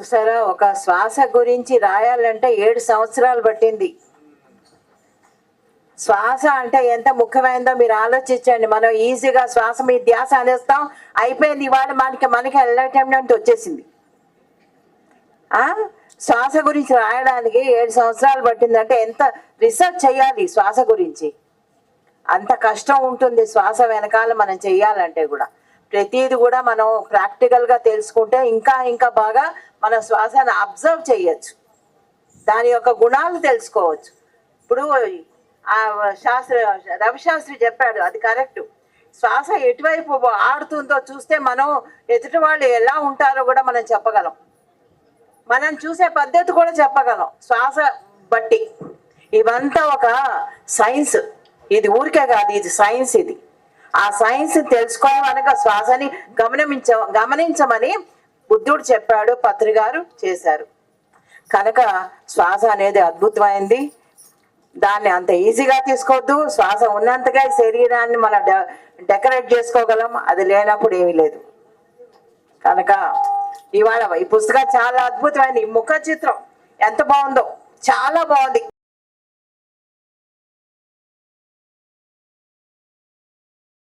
చూసారా? ఒక శ్వాస గురించి రాయాలంటే ఏడు సంవత్సరాలు పట్టింది. శ్వాస అంటే ఎంత ముఖ్యమైనదో మీరు ఆలోచించండి. మనం ఈజీగా శ్వాస మీ ధ్యాస అనేస్తాం. అయిపోయింది ఇవాళ మనకి మనకి ఎంటర్టైన్మెంట్ వచ్చేసింది. ఆ? శ్వాస గురించి రాయడానికి ఏడు సంవత్సరాలు పట్టిందంటే ఎంత రీసెర్చ్ చేయాలి శ్వాస గురించి? అంత కష్టం ఉంటుంది శ్వాస వెనకాల మనం చెయ్యాలంటే కూడా. ప్రతిది కూడా మనం ప్రాక్టికల్గా తెలుసుకుంటే ఇంకా ఇంకా బాగా మన శ్వాసను అబ్జర్వ్ చేయొచ్చు. దాని యొక్క గుణాలు తెలుసుకోవచ్చు. ఇప్పుడు ఆ శాస్త్రి రవిశాస్త్రి చెప్పాడు అది కరెక్ట్ శ్వాస ఎటువైపు ఆడుతుందో చూస్తే మనం ఎదుటి వాళ్ళు ఎలా ఉంటారో కూడా మనం చెప్పగలం. మనం చూసే పద్ధతి కూడా చెప్పగలం శ్వాస బట్టి. ఇవంతా ఒక సైన్స్ ఇది ఊరికే కాదు ఇది సైన్స్ ఇది. ఆ సైన్స్ తెలుసుకొని మనకు శ్వాసని గమనించ గమనించమని బుద్ధుడు చెప్పాడు పత్రి గారు చేశారు. కనుక శ్వాస అనేది అద్భుతమైంది. దాన్ని అంత ఈజీగా తీసుకోవద్దు. శ్వాస ఉన్నంతగా శరీరాన్ని మనం డెకరేట్ చేసుకోగలం. అది లేనప్పుడు ఏమీ లేదు. కనుక ఇవాళ ఈ పుస్తకం చాలా అద్భుతమైంది. ఈ ముఖ చిత్రం ఎంత బాగుందో చాలా బాగుంది.